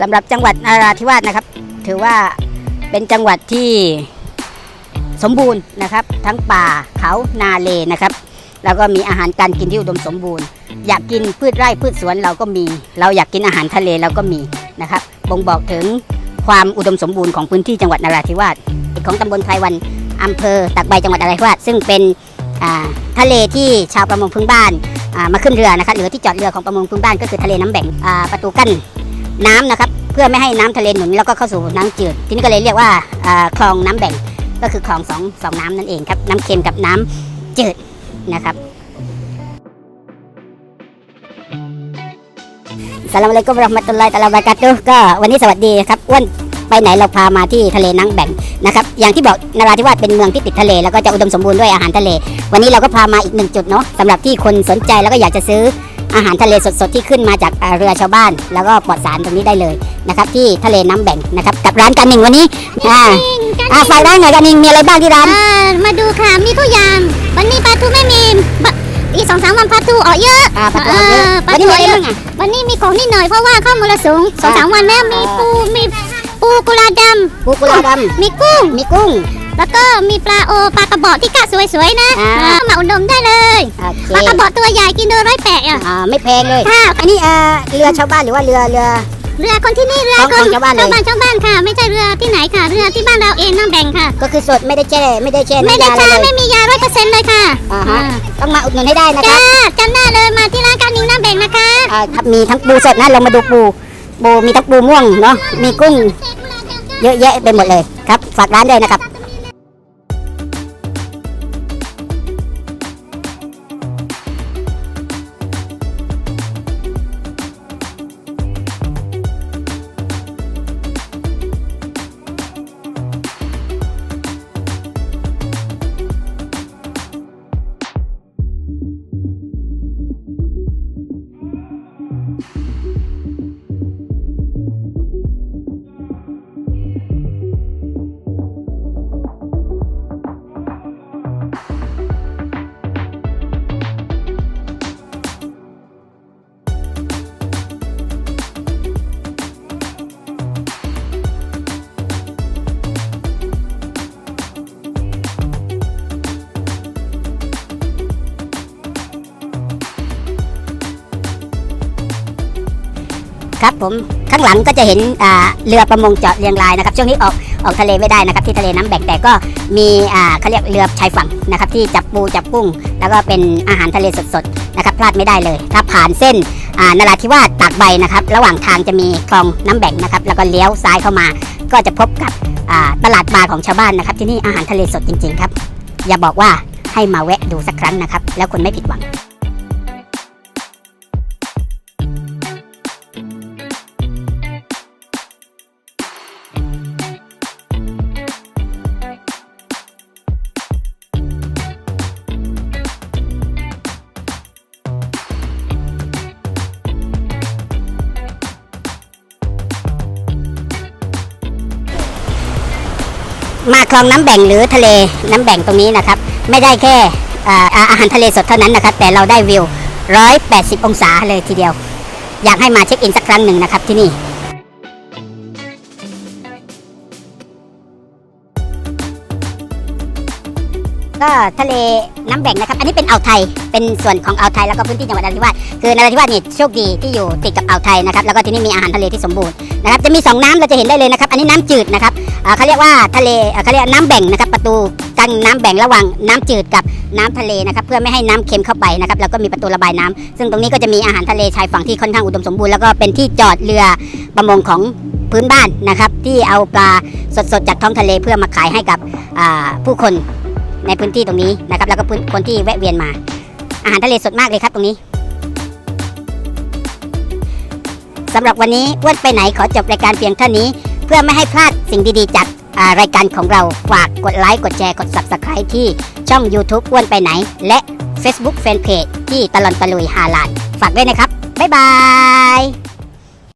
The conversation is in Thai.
สำหรับจังหวัดนราธิวาสนะครับ ถือว่าเป็นจังหวัดที่สมบูรณ์นะครับ ทั้งป่าเขานาเลนะครับ แล้วก็มีอาหารการกินที่อุดมสมบูรณ์ อยากกินพืชไร่พืชสวนเราก็มี เราอยากกินอาหารทะเลเราก็มีนะครับบ่งบอกถึงความอุดมสมบูรณ์ของพื้นที่จังหวัดนราธิวาสของตำบลไพรวันอำเภอตากใบจังหวัดนราธิวาสซึ่งเป็นทะเลที่ชาวประมงพื้นบ้านมาขึ้นเรือนะครับหรือที่จอดเรือของประมงพื้นบ้านก็คือทะเลน้ำแบ่งประตูกั้น น้ำนะครับ เพื่อไม่ให้น้ำทะเลหนุนแล้วก็เข้าสู่น้ำจืด ที่นี่ก็เลยเรียกว่าคลองน้ำแบ่งก็คือคลองสองสองน้ำนั่นเองครับ น้ำเค็มกับน้ำจืดนะครับสลามอะลัยกุมเราะมะตุลลอฮิตะอาลาบะเรากาตุก็วันนี้สวัสดีครับอ้วนไปไหนเราพามาที่ทะเลนังแบ่งนะครับอย่างที่บอกนราธิวาสเป็นเมืองที่ติดทะเล แล้วก็จะอุดมสมบูรณ์ด้วยอาหารทะเล วันนี้เราก็พามาอีกหนึ่งจุดเนาะสำหรับที่คนสนใจแล้วก็อยากจะซื้อ อาหารทะเลสดๆที่ขึ้นมาจากอ่าเรือชาวบ้าน แล้วก็ปลอดสารตรงนี้ได้เลยนะครับ ที่ทะเลน้ำแบ่งนะครับกับร้านกันหนึ่งวันนี้อ่าอ่าฝากร้านหน่อยกันหนึ่งมีอะไรบ้างที่ร้านอ่ามาดูค่ะมีทุกอย่างวันนี้ปลาทูไม่มีบะอีกสองสามวันปลาทูออกเยอะอ่าปลาทูออกเยอะปลาวันนี้ทูมีออะอกไรเยอะบ้างอะวันนี้มีของนิดหน่อยเพราะว่าข้าวมูลสูงสองสามวันแล้วมีปูมีปูกุลาดปูกุลาดำมีกุ้งำมีกุ้ง แล้วก็มีปลาโอปลากระบอกที่กะสวยๆนะอ่าอ่ามาอุดมได้เลย โอเคปลากระบอกตัวใหญ่กินโดยร้อยแปะอะอ่าไม่แพงเลยค่ะอันนี้เอ่อเรือชาวบ้านหรือว่าเรือเรือ เรือคนที่นี่เรือของคขนองชาวบ้านเลย ชาวบ้านชาวบ้านค่ะ ไม่ใช่เรือที่ไหนค่ะ เรือที่บ้านเราเองน้ำแบ่งค่ะ ก็คือสดไม่ได้แช่ไม่ได้แช่ไม่ได้น้ำยาใช้อะไรเลไม่ยมียาร้อยเปอร์เซ็นต์เลยค่ะอ่าฮะอ่าต้องมาอุดหนุนให้ได้นะคจ้ารับจำได้เลยมาที่ร้านการนิงน้ำแบ่งนะคะอ่าครับมีทั้งปูสดนะลองมาดูปูปูมีทั้งปูม่วงเนาะมีกุ้ง เยอะแยะไปหมดเลยครับฝากร้านด้วยนะครับ ครับผมข้างหลังก็จะเห็นเรือประมงจอดเรียงรายนะครับช่วงนี้ออกออกทะเลไม่ได้นะครับที่ทะเลน้ำแบ่งแต่ก็มีเขาเรียกเรือชายฝั่งนะครับที่จับปูจับกุ้ง แล้วก็เป็นอาหารทะเลสดๆนะครับพลาดไม่ได้เลย ถ้าผ่านเส้นนราธิวาสตากใบนะครับระหว่างทางจะมีคลองน้ำแบ่งนะครับแล้วก็เลี้ยวซ้ายเข้ามา ก็จะพบกับตลาดปลาของชาวบ้านนะครับที่นี่อาหารทะเลสดจริงๆครับอย่าบอกว่าให้มาแวะดูสักครั้งนะครับ แล้วคุณไม่ผิดหวัง มาคลองน้ำแบ่งหรือทะเลน้ำแบ่งตรงนี้นะครับ ไม่ได้แค่อ่าอาหารทะเลสดเท่านั้นนะครับ แต่เราได้วิว 180 องศาเลยทีเดียว อยากให้มาเช็คอินสักครั้งหนึ่งนะครับที่นี่ ก็ทะเลน้ำแบ่งนะครับ อันนี้เป็นอ่าวไทย เป็นส่วนของอ่าวไทยแล้วก็พื้นที่จังหวัดนราธิวาสคือนราธิวาสนี่โชคดีที่อยู่ติดกับอ่าวไทยนะครับ แล้วก็ที่นี่มีอาหารทะเลที่สมบูรณ์นะครับ จะมีสองน้ำเราจะเห็นได้เลยนะครับ อันนี้น้ำจืดนะครับอ่าเขาเรียกว่าทะเลอ่าเขาเรียกน้ำแบ่งนะครับ ประตูกั้นน้ำแบ่งระหว่างน้ำจืดกับน้ำทะเลนะครับ เพื่อไม่ให้น้ำเค็มเข้าไปนะครับ แล้วก็มีประตูระบายน้ำซึ่งตรงนี้ก็จะมีอาหารทะเลชายฝั่งที่ค่อนข้างอุดมสมบูรณ์ แล้วก็เป็นที่จอดเรือประมงของพื้นบ้านนะครับ ที่เอาปลาสดๆจากท้องทะเลเพื่อมาขายให้กับอ่าผู้คน ในพื้นที่ตรงนี้นะครับแล้วก็พื้นคนที่แวะเวียนมา อาหารทะเลสดมากเลยครับตรงนี้สำหรับวันนี้อ้วนไปไหนขอจบรายการเพียงเท่านี้ เพื่อไม่ให้พลาดสิ่งดีๆจากรายการของเราฝากกดไลค์กดแชร์กด Subscribe ที่ช่อง YouTube อ้วนไปไหน และ Facebook Fanpage ที่ตลอนตะลุยฮาลานฝากด้วยนะครับ บ๊ายบาย